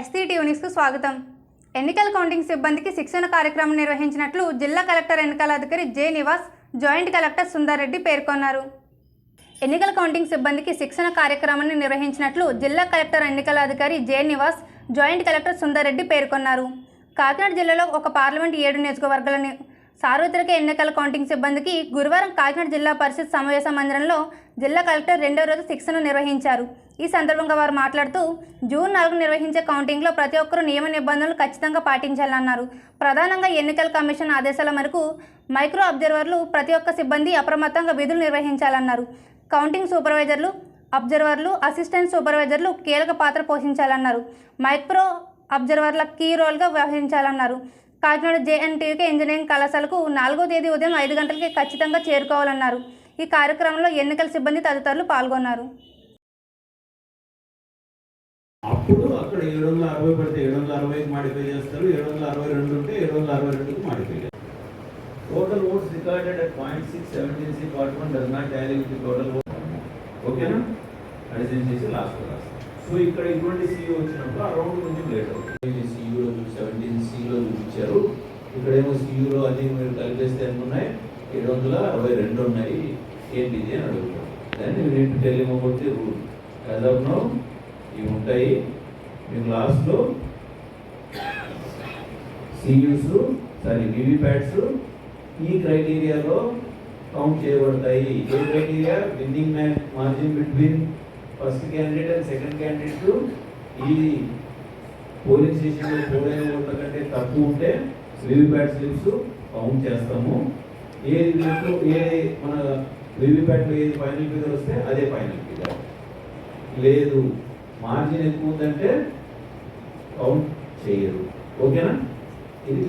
ఎస్సీటీవీ న్యూస్కు స్వాగతం. ఎన్నికల కౌంటింగ్ సిబ్బందికి శిక్షణ కార్యక్రమం నిర్వహించినట్లు జిల్లా కలెక్టర్ ఎన్నికల అధికారి J Nivas joint collector Sundar Reddy పేర్కొన్నారు. ఎన్నికల కౌంటింగ్ సిబ్బందికి శిక్షణ కార్యక్రమాన్ని నిర్వహించినట్లు జిల్లా కలెక్టర్ ఎన్నికల అధికారి J Nivas joint collector Sundar Reddy పేర్కొన్నారు. కాకినాడ జిల్లాలో ఒక పార్లమెంట్ ఏడు నియోజకవర్గాల సార్వత్రిక ఎన్నికల కౌంటింగ్ సిబ్బందికి గురువారం కాకినాడ జిల్లా పరిషత్ సమావేశ మందిరంలో జిల్లా కలెక్టర్ రెండో రోజు శిక్షణ నిర్వహించారు. ఈ సందర్భంగా వారు మాట్లాడుతూ జూన్ నాలుగు నిర్వహించే కౌంటింగ్లో ప్రతి ఒక్కరూ నియమ నిబంధనలు ఖచ్చితంగా పాటించాలన్నారు. ప్రధానంగా ఎన్నికల కమిషన్ ఆదేశాల మేరకు మైక్రో అబ్జర్వర్లు ప్రతి ఒక్క సిబ్బంది అప్రమత్తంగా విధులు నిర్వహించాలన్నారు. కౌంటింగ్ సూపర్వైజర్లు అబ్జర్వర్లు అసిస్టెంట్ సూపర్వైజర్లు కీలక పాత్ర పోషించాలన్నారు. మైక్రో అబ్జర్వర్ల కీ రోల్గా వ్యవహరించాలన్నారు. కాకినాడ జేఎన్టీయూకే ఇంజనీరింగ్ కళాశాలకు నాలుగో తేదీ ఉదయం ఐదు గంటలకి ఖచ్చితంగా చేరుకోవాలన్నారు. ఈ కార్యక్రమంలో ఎన్నికల సిబ్బంది తదితరులు పాల్గొన్నారు. అప్పుడు అక్కడ ఏడు వందల అరవై పడితే ఏడు వందల అరవైకి మాడిఫై చేస్తారు. ఏడు వందల అరవై రెండు ఉంటే ఏడు వందల అరవై రెండుకి మాడిఫై చేస్తారు. Total votes recorded at point six seventeen C part one does not tally with the total vote. ఓకేనా అడిషన్ చేసి లాస్ట్ క్లాస్ సో ఇక్కడ ఇటువంటి సీఈ వచ్చినప్పుడు ఆ రౌండ్ కొంచెం లేట్ అవుతుంది సియూలో సెవెంటీన్ సిలో చూపించారు ఇక్కడేమో సియూలో అది మీరు కలిపేస్తే ఎంత ఉన్నాయి ఏడు వందల అరవై రెండు ఉన్నాయి. ఏంటిది అని అడుగుతారు. దాన్ని మీరు టెలిమో కొట్టి రూల్ యాజ్ ఇవి ఉంటాయి. మీకు లాస్ట్లో సియూస్ సారీ వివిప్యాట్స్ ఈ క్రైటీరియాలో కౌంట్ చేయబడతాయి. ఏ criteria winning margin between first candidate and second candidate ఈ పోలింగ్ స్టేషన్లో పోలైన ఓట్ల కంటే తక్కువ ఉంటే వీవీప్యాట్ స్లిప్స్ కౌంట్ చేస్తాము. ఏది దీంట్లో ఏ మన వీవీప్యాట్లో ఏది ఫైనల్ ఫిగర్ వస్తే అదే ఫైనల్ ఫిగర్. లేదు మార్జిన్ ఎక్కువ ఉందంటే కౌంట్ చేయరు. ఓకేనా? ఇది